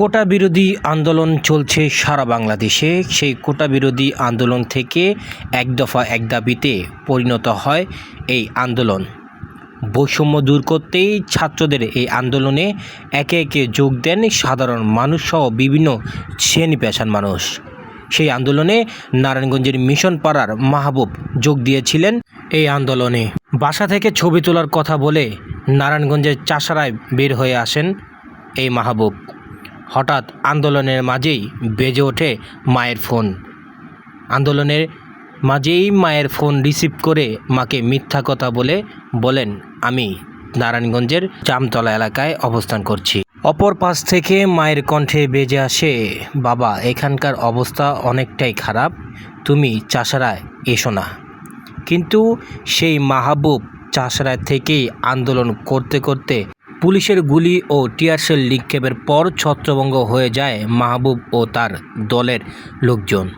কোটা বিরোধী আন্দোলন চলছে সারা বাংলাদেশে। সেই কোটা বিরোধী আন্দোলন থেকে এক দফা এক দাবিতে পরিণত হয় এই আন্দোলন। বৈষম্য দূর করতেই ছাত্রদের এই আন্দোলনে একে একে যোগ দেন সাধারণ মানুষসহ বিভিন্ন শ্রেণি পেশার মানুষ। সেই আন্দোলনে নারায়ণগঞ্জের মিশন পাড়ার মাহবুব যোগ দিয়েছিলেন এই আন্দোলনে। বাসা থেকে ছবি তোলার কথা বলে নারায়ণগঞ্জের চাষারায় বের হয়ে আসেন এই মাহবুব। হঠাৎ আন্দোলনের মাঝেই বেজে ওঠে মায়ের ফোন। আন্দোলনের মাঝেই মায়ের ফোন রিসিভ করে মাকে মিথ্যা কথা বলে বলেন, আমি নারায়ণগঞ্জের জামতলা এলাকায় অবস্থান করছি। অপর পাশ থেকে মায়ের কণ্ঠে বেজে আসে, বাবা, এখানকার অবস্থা অনেকটাই খারাপ। তুমি চাষারায় এসো না। কিন্তু সেই মাহবুব চাষরায় থেকেই আন্দোলন করতে করতে পুলিশের গুলি ও টিয়ারশেল নিক্ষেপের পর ছত্রভঙ্গ হয়ে যায় মাহবুব ও তার দলের লোকজন।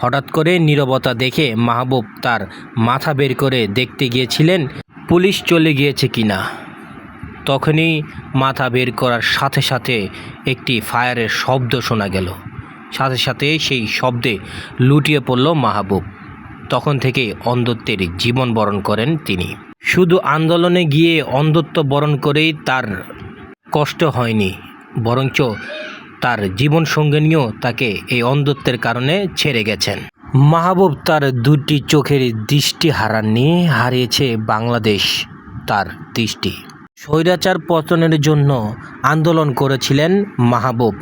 হঠাৎ করে নীরবতা দেখে মাহবুব তার মাথা বের করে দেখতে গিয়েছিলেন, পুলিশ চলে গিয়েছে কিনা তখনই মাথা বের করার সাথে সাথে একটি ফায়ারের শব্দ শোনা গেল। সাথে সাথে সেই শব্দে লুটিয়ে পড়ল মাহবুব। তখন থেকে অন্ধত্বের জীবন বরণ করেন তিনি। শুধু আন্দোলনে গিয়ে অন্ধত্ব বরণ করেই তার কষ্ট হয়নি, বরঞ্চ তার জীবন সঙ্গিনীও তাকে এই অন্ধত্বের কারণে ছেড়ে গেছেন। মাহবুব তার দুটি চোখের দৃষ্টি হারাননি হারিয়েছে বাংলাদেশ তার দৃষ্টি। স্বৈরাচার পতনের জন্য আন্দোলন করেছিলেন মাহবুব,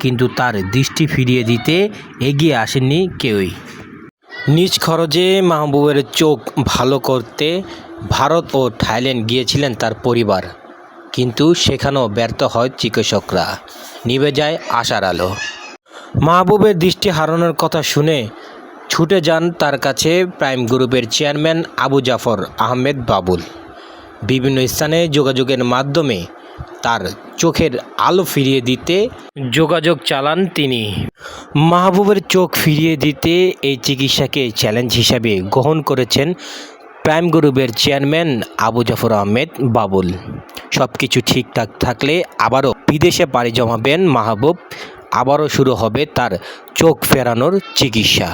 কিন্তু তার দৃষ্টি ফিরিয়ে দিতে এগিয়ে আসেননি কেউই। নিজ খরচে মাহবুবের চোখ ভালো করতে ভারত ও থাইল্যান্ড গিয়েছিলেন তার পরিবার। কিন্তু সেখানেও ব্যর্থ হয় চিকিৎসকরা। নিভে যায় আশার আলো। মাহবুবের দৃষ্টি হারানোর কথা শুনে ছুটে যান তার কাছে প্রাইম গ্রুপের চেয়ারম্যান আবু জাফর আহমেদ বাবুল। বিভিন্ন স্থানে যোগাযোগের মাধ্যমে তার চোখের আলো ফিরিয়ে দিতে যোগাযোগ চালান তিনি। মাহবুবের চোখ ফিরিয়ে দিতে এই চিকিৎসাকে চ্যালেঞ্জ হিসাবে গ্রহণ করেছেন প্রাইম গ্রুপের চেয়ারম্যান আবু জাফর আহমেদ বাবুল। সব কিছু ঠিকঠাক থাকলে আবারও বিদেশে পাড়ি জমাবেন মাহবুব। আবারও শুরু হবে তার চোখ ফেরানোর চিকিৎসা।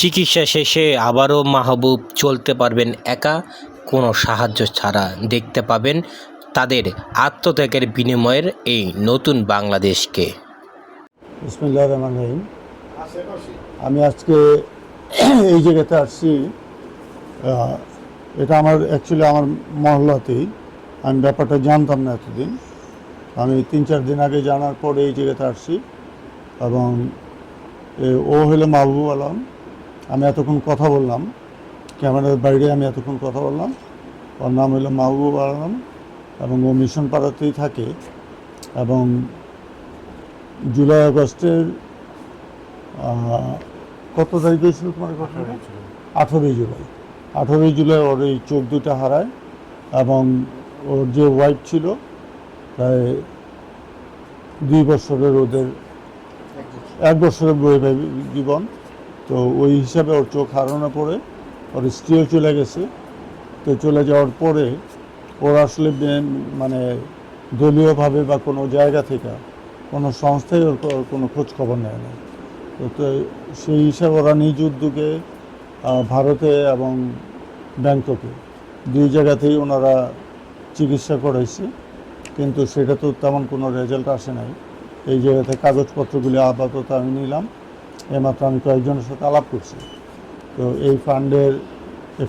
চিকিৎসা শেষে আবারও মাহবুব চলতে পারবেন একা। কোনো সাহায্য ছাড়া দেখতে পাবেন তাদের আত্মত্যাগের বিনিময়ের এই নতুন বাংলাদেশকে। আমি আজকে এই জায়গাতে আসছি এটা আমার অ্যাকচুয়ালি আমার মহল্লাতেই। আমি ব্যাপারটা জানতাম না এতদিন। আমি তিন চার দিন আগে জানার পরে এই জায়গাতে আসছি। এবং ও হলো মাহবুব আলম। আমি এতক্ষণ কথা বললাম। ক্যামেরার বাইরে আমি এতক্ষণ কথা বললাম। ওর নাম হলো মাহবুব আলম। এবং ও মিশন পাড়াতেই থাকে। এবং জুলাই আগস্টের কত তারিখে ছিল তোমার ঘটনাটা আঠেরোই জুলাই। আঠেরোই জুলাই ওর এই চোখ দুটা হারায় এবং ওর যে ওয়াইফ ছিল, প্রায় দুই বছরের ওদের এক বছরের বৈবাহিক জীবন। তো ওই হিসাবে ওর চোখ হারানো পরে ওর স্ত্রীও চলে গেছে। তো চলে যাওয়ার পরে ওর আসলে মানে দলীয়ভাবে বা কোনো জায়গা থেকে কোনো সংস্থায় ওর কোনো খোঁজ খবর নেয় না তো সেই হিসাবে ওরা নিজ উদ্যোগে ভারতে এবং ব্যাংককে। দুই জায়গাতেই ওনারা চিকিৎসা করাইছে, কিন্তু সেটা তো তেমন কোনো রেজাল্ট আসে নাই। এই জায়গাতে কাগজপত্রগুলি আপাতত আমি নিলাম, এমাত্র আমি কয়েকজনের সাথে আলাপ করছি। তো এই ফান্ডের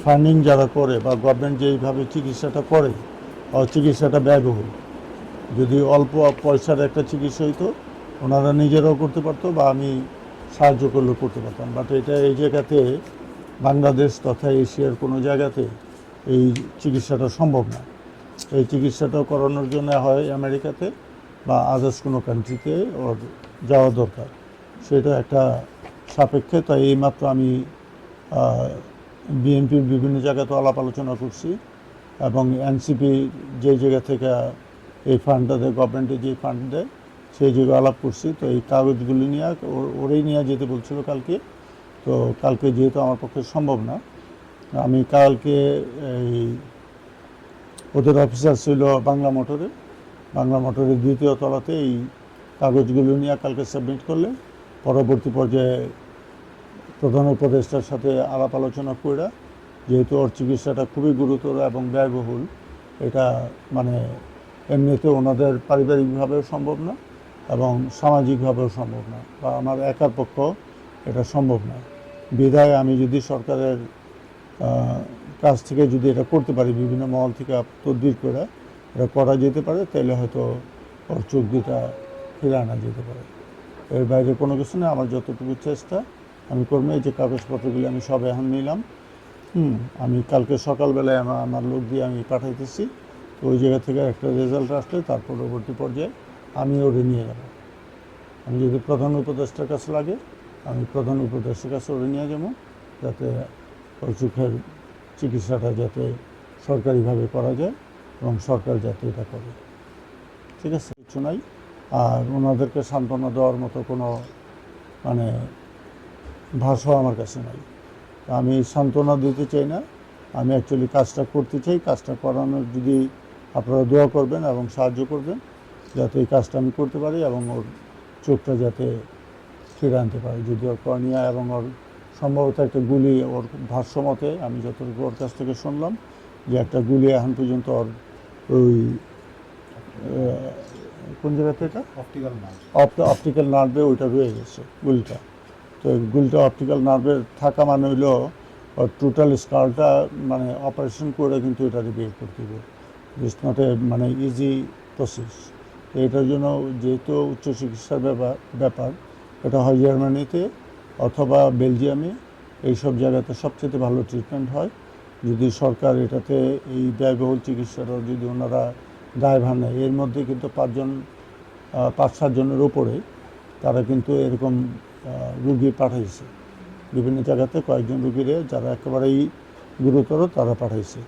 ফান্ডিং যারা করে বা গভর্নমেন্ট যেইভাবে চিকিৎসাটা করে চিকিৎসাটা ব্যয়বহুল। যদি অল্প পয়সার একটা চিকিৎসা হইতো, ওনারা নিজেরাও করতে পারতো বা আমি সাহায্য করলেও করতে পারতাম। বাট এটা এই জায়গাতে বাংলাদেশ তথা এশিয়ার কোনো জায়গাতে এই চিকিৎসাটা সম্ভব না। এই চিকিৎসাটা করানোর জন্য হয় আমেরিকাতে বা আদার্স কোনো কান্ট্রিতে ওর যাওয়া দরকার। সেটা একটা সাপেক্ষে, তাই এইমাত্র আমি বিএনপির বিভিন্ন জায়গাতে আলাপ আলোচনা করছি এবং এনসিপি যে জায়গা থেকে এই ফান্ডটা দেয় গভর্নমেন্টে যে ফান্ড দেয়, সেই জায়গায় আলাপ করছি। তো এই কাগজগুলি নিয়ে, ওর- ওরেই নিয়ে যেতে বলছিল কালকে। তো কালকে যেহেতু আমার পক্ষে সম্ভব না, আমি কালকে এই ওদের অফিসার ছিল বাংলা মোটরে, বাংলা মোটরের দ্বিতীয় তলাতে এই কাগজগুলো নিয়ে কালকে সাবমিট করলে পরবর্তী পর্যায়ে প্রধান উপদেষ্টার সাথে আলাপ আলোচনা করে যেহেতু ওর চিকিৎসাটা খুবই গুরুতর এবং ব্যয়বহুল, এটা মানে এমনিতে ওনাদের পারিবারিকভাবেও সম্ভব না এবং সামাজিকভাবেও সম্ভব না। বা আমার একার পক্ষ এটা সম্ভব না। বিধায় আমি যদি সরকারের কাছ থেকে যদি এটা করতে পারি, বিভিন্ন মহল থেকে তদবির করে এটা করা যেতে পারে তাহলে হয়তো ওর চোখ দুটা ফিরে আনা যেতে পারে। এর বাইরে কোনো কিছু না, আমার যতটুকু চেষ্টা, আমি করব এই যে কাগজপত্রগুলি আমি সব এখন নিলাম। হুম, আমি কালকে সকালবেলায় আমার আমার লোক দিয়ে আমি পাঠাইতেছি, তো ওই জায়গা থেকে একটা রেজাল্ট আসলে তার পরবর্তী পর্যায়ে আমি ওরে নিয়ে যাব। আমি যদি প্রধান উপদেষ্টার কাছে লাগে আমি প্রধান উপদেষ্টার কাছে ওরে নিয়ে যাব, যাতে চোখের চিকিৎসাটা যাতে সরকারিভাবে করা যায় এবং সরকার যাতে এটা করে। ঠিক আছে? কিছু নাই। আর ওনাদেরকে সান্ত্বনা দেওয়ার মতো কোনো মানে ভাষা আমার কাছে নাই। আমি সান্ত্বনা দিতে চাই না। আমি অ্যাকচুয়ালি কাজটা করতে চাই। কাজটা করানোর যদি আপনারা দোয়া করবেন এবং সাহায্য করবেন, যাতে এই কাজটা আমি করতে পারি এবং ওর চোখটা যাতে ফিরে আনতে পারে যদি ওর কর্নিয়া এবং ওর সম্ভবত একটা গুলি ওর ভাষ্য মতে আমি যতটুকু ওর কাছ থেকে শুনলাম যে একটা গুলি এখন পর্যন্ত ওর ওই কোন জায়গাতে এটা? অপটিক্যাল মাল অপটিক্যাল নার্ভে ওইটা রয়ে গেছে গুলিটা। তো গুলিটা অপটিক্যাল নার্ভে থাকা মানে হইল টোটাল স্কালটা মানে অপারেশন করে কিন্তু এটা বের করতে হবে। ইটস নট এ মানে ইজি প্রসেস তো এটার জন্য যেহেতু উচ্চ চিকিৎসার ব্যাপার ব্যাপার এটা হয় জার্মানিতে অথবা বেলজিয়ামে। এইসব জায়গাতে সবচেয়ে ভালো ট্রিটমেন্ট হয়। যদি সরকার এটাতে এই ব্যয়বহুল চিকিৎসাটা যদি ওনারা দায়ভার নেয় এর মধ্যে কিন্তু পাঁচজন পাঁচ সাতজনের ওপরে তারা কিন্তু এরকম রুগী পাঠাইছে। বিভিন্ন জায়গাতে কয়েকজন রুগীরে যারা একেবারেই গুরুতর তারা পাঠাইছে।